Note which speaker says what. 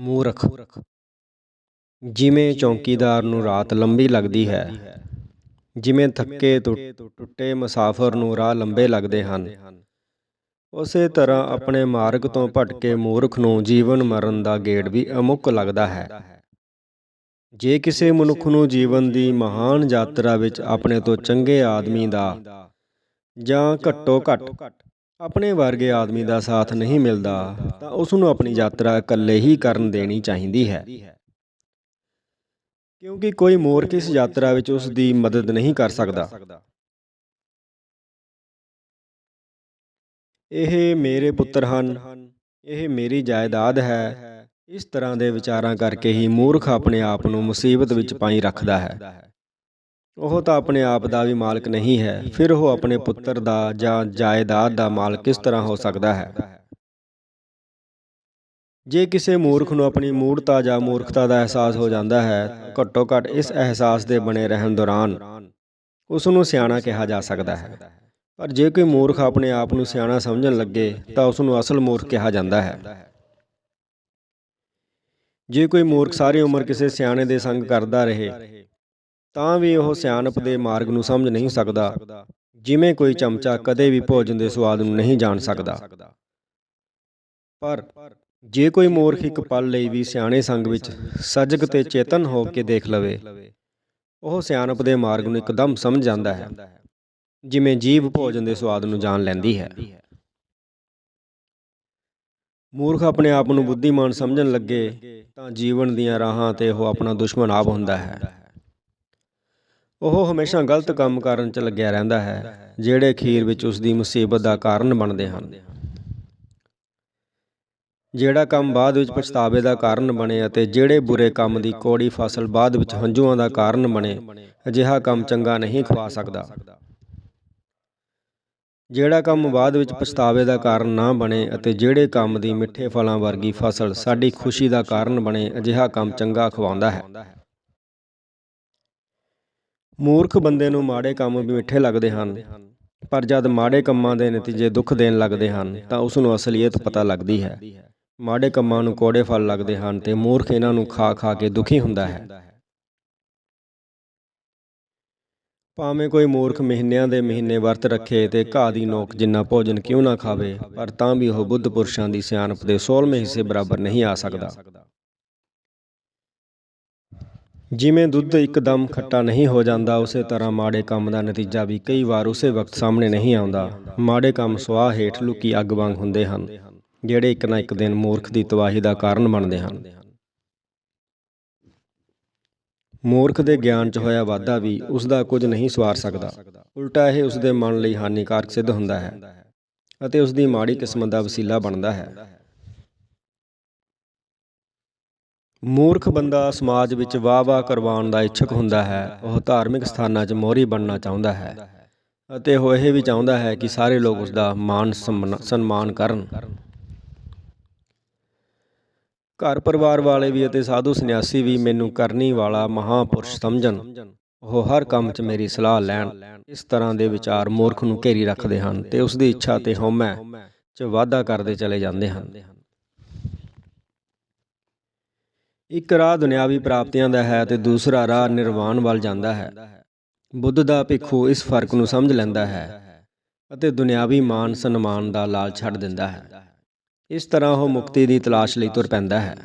Speaker 1: ਮੂਰਖ। ਜਿਵੇਂ ਚੌਕੀਦਾਰ ਨੂੰ ਰਾਤ ਲੰਬੀ ਲੱਗਦੀ ਹੈ ਜਿਵੇਂ ਥੱਕੇ ਟੁੱਟੇ ਮੁਸਾਫਰ ਨੂੰ ਰਾਹ ਲੰਬੇ ਲੱਗਦੇ ਹਨ। ਉਸੇ ਤਰ੍ਹਾਂ ਆਪਣੇ ਮਾਰਗ ਤੋਂ ਭਟਕੇ ਮੂਰਖ ਨੂੰ ਜੀਵਨ ਮਰਨ ਦਾ ਗੇੜ ਵੀ ਅਮੁੱਕ ਲੱਗਦਾ ਹੈ। ਜੇ ਕਿਸੇ ਮਨੁੱਖ ਨੂੰ ਜੀਵਨ ਦੀ ਮਹਾਨ ਯਾਤਰਾ ਵਿੱਚ ਆਪਣੇ ਤੋਂ ਚੰਗੇ ਆਦਮੀ ਦਾ ਜਾਂ ਘੱਟੋ ਘੱਟ ਆਪਣੇ ਵਰਗੇ ਆਦਮੀ ਦਾ ਸਾਥ ਨਹੀਂ ਮਿਲਦਾ, ਤਾਂ ਉਸ ਨੂੰ ਆਪਣੀ ਯਾਤਰਾ ਇਕੱਲੇ ਹੀ ਕਰਨ ਦੇਣੀ ਚਾਹੀਦੀ ਹੈ। ਕਿਉਂਕਿ ਕੋਈ ਮੂਰਖ ਇਸ ਯਾਤਰਾ ਵਿੱਚ ਉਸ ਦੀ ਮਦਦ ਨਹੀਂ ਕਰ ਸਕਦਾ। ਇਹ ਮੇਰੇ ਪੁੱਤਰ ਹਨ, ਇਹ ਮੇਰੀ ਜਾਇਦਾਦ ਹੈ, ਇਸ ਤਰ੍ਹਾਂ ਦੇ ਵਿਚਾਰਾਂ ਕਰਕੇ ਹੀ ਮੂਰਖ ਆਪਣੇ ਆਪ ਨੂੰ ਮੁਸੀਬਤ ਵਿੱਚ ਪਾਈ ਰੱਖਦਾ ਹੈ। ਉਹ ਤਾਂ ਆਪਣੇ ਆਪ ਦਾ ਵੀ ਮਾਲਕ ਨਹੀਂ ਹੈ। ਫਿਰ ਉਹ ਆਪਣੇ ਪੁੱਤਰ ਦਾ ਜਾਂ ਜਾਇਦਾਦ ਦਾ ਮਾਲਕ ਕਿਸ ਤਰ੍ਹਾਂ ਹੋ ਸਕਦਾ ਹੈ? ਜੇ ਕਿਸੇ ਮੂਰਖ ਨੂੰ ਆਪਣੀ ਮੂਰਤਾ ਜਾਂ ਮੂਰਖਤਾ ਦਾ ਅਹਿਸਾਸ ਹੋ ਜਾਂਦਾ ਹੈ, ਘੱਟੋ ਘੱਟ ਇਸ ਅਹਿਸਾਸ ਦੇ ਬਣੇ ਰਹਿਣ ਦੌਰਾਨ ਉਸ ਨੂੰ ਸਿਆਣਾ ਕਿਹਾ ਜਾ ਸਕਦਾ ਹੈ। ਪਰ ਜੇ ਕੋਈ ਮੂਰਖ ਆਪਣੇ ਆਪ ਨੂੰ ਸਿਆਣਾ ਸਮਝਣ ਲੱਗੇ, ਤਾਂ ਉਸ ਨੂੰ ਅਸਲ ਮੂਰਖ ਕਿਹਾ ਜਾਂਦਾ ਹੈ। ਜੇ ਕੋਈ ਮੂਰਖ ਸਾਰੀ ਉਮਰ ਕਿਸੇ ਸਿਆਣੇ ਦੇ ਸੰਗ ਕਰਦਾ ਰਹੇ ਤਾਂ ਵੀ ਉਹ ਸਿਆਣਪ ਦੇ ਮਾਰਗ ਨੂੰ ਸਮਝ ਨਹੀਂ ਸਕਦਾ, ਜਿਵੇਂ ਕੋਈ ਚਮਚਾ ਕਦੇ ਵੀ ਭੋਜਨ ਦੇ ਸਵਾਦ ਨੂੰ ਨਹੀਂ ਜਾਣ ਸਕਦਾ। ਪਰ ਜੇ ਕੋਈ ਮੂਰਖ ਇੱਕ ਪਲ ਲਈ ਵੀ ਸਿਆਣੇ ਸੰਗ ਵਿੱਚ ਸਜਗ ਤੇ ਚੇਤਨ ਹੋ ਕੇ ਦੇਖ ਲਵੇ, ਉਹ ਸਿਆਣਪ ਦੇ ਮਾਰਗ ਨੂੰ ਇੱਕਦਮ ਸਮਝ ਜਾਂਦਾ ਹੈ, ਜਿਵੇਂ ਜੀਵ ਭੋਜਨ ਦੇ ਸਵਾਦ ਨੂੰ ਜਾਣ ਲੈਂਦੀ ਹੈ। ਮੂਰਖ ਆਪਣੇ ਆਪ ਨੂੰ ਬੁੱਧੀਮਾਨ ਸਮਝਣ ਲੱਗੇ ਤਾਂ ਜੀਵਨ ਦੀਆਂ ਰਾਹਾਂ ਤੇ ਉਹ ਆਪਣਾ ਦੁਸ਼ਮਣ ਆਪ ਹੁੰਦਾ ਹੈ। ਉਹ ਹਮੇਸ਼ਾ ਗਲਤ ਕੰਮ ਕਰਨ 'ਚ ਲੱਗਿਆ ਰਹਿੰਦਾ ਹੈ, ਜਿਹੜੇ ਖੀਰ ਵਿੱਚ ਉਸ ਦੀ ਮੁਸੀਬਤ ਦਾ ਕਾਰਨ ਬਣਦੇ ਹਨ। ਜਿਹੜਾ ਕੰਮ ਬਾਅਦ ਵਿੱਚ ਪਛਤਾਵੇ ਦਾ ਕਾਰਨ ਬਣੇ ਅਤੇ ਜਿਹੜੇ ਬੁਰੇ ਕੰਮ ਦੀ ਕੋੜੀ ਫਸਲ ਬਾਅਦ ਵਿੱਚ ਹੰਝੂਆਂ ਦਾ ਕਾਰਨ ਬਣੇ, ਅਜਿਹਾ ਕੰਮ ਚੰਗਾ ਨਹੀਂ ਖਵਾ ਸਕਦਾ। ਜਿਹੜਾ ਕੰਮ ਬਾਅਦ ਵਿੱਚ ਪਛਤਾਵੇ ਦਾ ਕਾਰਨ ਨਾ ਬਣੇ ਅਤੇ ਜਿਹੜੇ ਕੰਮ ਦੀ ਮਿੱਠੇ ਫਲਾਂ ਵਰਗੀ ਫਸਲ ਸਾਡੀ ਖੁਸ਼ੀ ਦਾ ਕਾਰਨ ਬਣੇ, ਅਜਿਹਾ ਕੰਮ ਚੰਗਾ ਖਵਾਉਂਦਾ ਹੈ। ਮੂਰਖ ਬੰਦੇ ਨੂੰ ਮਾੜੇ ਕੰਮ ਵੀ ਮਿੱਠੇ ਲੱਗਦੇ ਹਨ, ਪਰ ਜਦ ਮਾੜੇ ਕੰਮਾਂ ਦੇ ਨਤੀਜੇ ਦੁੱਖ ਦੇਣ ਲੱਗਦੇ ਹਨ, ਤਾਂ ਉਸ ਨੂੰ ਅਸਲੀਅਤ ਪਤਾ ਲੱਗਦੀ ਹੈ। ਮਾੜੇ ਕੰਮਾਂ ਨੂੰ ਕੋੜੇ ਫਲ ਲੱਗਦੇ ਹਨ ਤੇ ਮੂਰਖ ਇਹਨਾਂ ਨੂੰ ਖਾ ਖਾ ਕੇ ਦੁਖੀ ਹੁੰਦਾ ਹੈ। ਭਾਵੇਂ ਕੋਈ ਮੂਰਖ ਮਹੀਨਿਆਂ ਦੇ ਮਹੀਨੇ ਵਰਤ ਰੱਖੇ ਤੇ ਘਾਹ ਦੀ ਨੋਕ ਜਿੰਨਾ ਭੋਜਨ ਕਿਉਂ ਨਾ ਖਾਵੇ, ਪਰ ਤਾਂ ਵੀ ਉਹ ਬੁੱਧ ਪੁਰਸ਼ਾਂ ਦੀ ਸਿਆਣਪ ਦੇ 16ਵੇਂ ਹਿੱਸੇ ਬਰਾਬਰ ਨਹੀਂ ਆ ਸਕਦਾ। ਜਿਵੇਂ ਦੁੱਧ ਇੱਕਦਮ ਖੱਟਾ ਨਹੀਂ ਹੋ ਜਾਂਦਾ, ਉਸੇ ਤਰ੍ਹਾਂ ਮਾੜੇ ਕੰਮ ਦਾ ਨਤੀਜਾ ਵੀ ਕਈ ਵਾਰ ਉਸੇ ਵਕਤ ਸਾਹਮਣੇ ਨਹੀਂ ਆਉਂਦਾ। ਮਾੜੇ ਕੰਮ ਸਵਾਹ ਹੇਠ ਲੁਕੀ ਅੱਗ ਵਾਂਗ ਹੁੰਦੇ ਹਨ, ਜਿਹੜੇ ਇੱਕ ਨਾ ਇੱਕ ਦਿਨ ਮੂਰਖ ਦੀ ਤਬਾਹੀ ਦਾ ਕਾਰਨ ਬਣਦੇ ਹਨ। ਮੂਰਖ ਦੇ ਗਿਆਨ 'ਚ ਹੋਇਆ ਵਾਧਾ ਵੀ ਉਸ ਦਾ ਕੁਝ ਨਹੀਂ ਸਵਾਰ ਸਕਦਾ। ਉਲਟਾ ਇਹ ਉਸ ਦੇ ਮਨ ਲਈ ਹਾਨੀਕਾਰਕ ਸਿੱਧ ਹੁੰਦਾ ਹੈ ਅਤੇ ਉਸ ਦੀ ਮਾੜੀ ਕਿਸਮਤ ਦਾ ਵਸੀਲਾ ਬਣਦਾ ਹੈ। ਮੂਰਖ ਬੰਦਾ ਸਮਾਜ ਵਿੱਚ ਵਾਹ-ਵਾਹ ਕਰਵਾਉਣ ਦਾ ਇੱਛਕ ਹੁੰਦਾ ਹੈ, ਉਹ ਧਾਰਮਿਕ ਸਥਾਨਾਂ 'ਚ ਮੋਹਰੀ ਬਣਨਾ ਚਾਹੁੰਦਾ ਹੈ ਅਤੇ ਉਹ ਇਹ ਵੀ ਚਾਹੁੰਦਾ ਹੈ ਕਿ ਸਾਰੇ ਲੋਕ ਉਸ ਦਾ ਮਾਣ ਸਨਮਾਨ ਕਰਨ। ਘਰ ਪਰਿਵਾਰ ਵਾਲੇ ਵੀ ਅਤੇ ਸਾਧੂ ਸੰਨਿਆਸੀ ਵੀ ਮੈਨੂੰ ਕਰਨੀ ਵਾਲਾ ਮਹਾਪੁਰਸ਼ ਸਮਝਣ। ਉਹ ਹਰ ਕੰਮ 'ਚ ਮੇਰੀ ਸਲਾਹ ਲੈਣ। ਇਸ ਤਰ੍ਹਾਂ ਦੇ ਵਿਚਾਰ ਮੂਰਖ ਨੂੰ ਘੇਰੀ ਰੱਖਦੇ ਹਨ ਤੇ ਉਸ ਦੀ ਇੱਛਾ ਤੇ ਹਉਮੈ 'ਚ ਵਾਧਾ ਕਰਦੇ ਚਲੇ ਜਾਂਦੇ ਹਨ। ਇੱਕ ਰਾਹ ਦੁਨਿਆਵੀ ਪ੍ਰਾਪਤੀਆਂ ਦਾ ਹੈ ਤੇ ਦੂਸਰਾ ਰਾਹ ਨਿਰਵਾਣ ਵੱਲ ਜਾਂਦਾ ਹੈ। ਬੁੱਧ ਦਾ ਭਿੱਖੂ ਇਸ ਫ਼ਰਕ ਨੂੰ ਸਮਝ ਲੈਂਦਾ ਹੈ ਅਤੇ ਦੁਨਿਆਵੀ ਮਾਨ ਸਨਮਾਨ ਦਾ ਲਾਲ ਛੱਡ ਦਿੰਦਾ ਹੈ। ਇਸ ਤਰ੍ਹਾਂ ਉਹ ਮੁਕਤੀ ਦੀ ਤਲਾਸ਼ ਲਈ ਤੁਰ ਪੈਂਦਾ ਹੈ।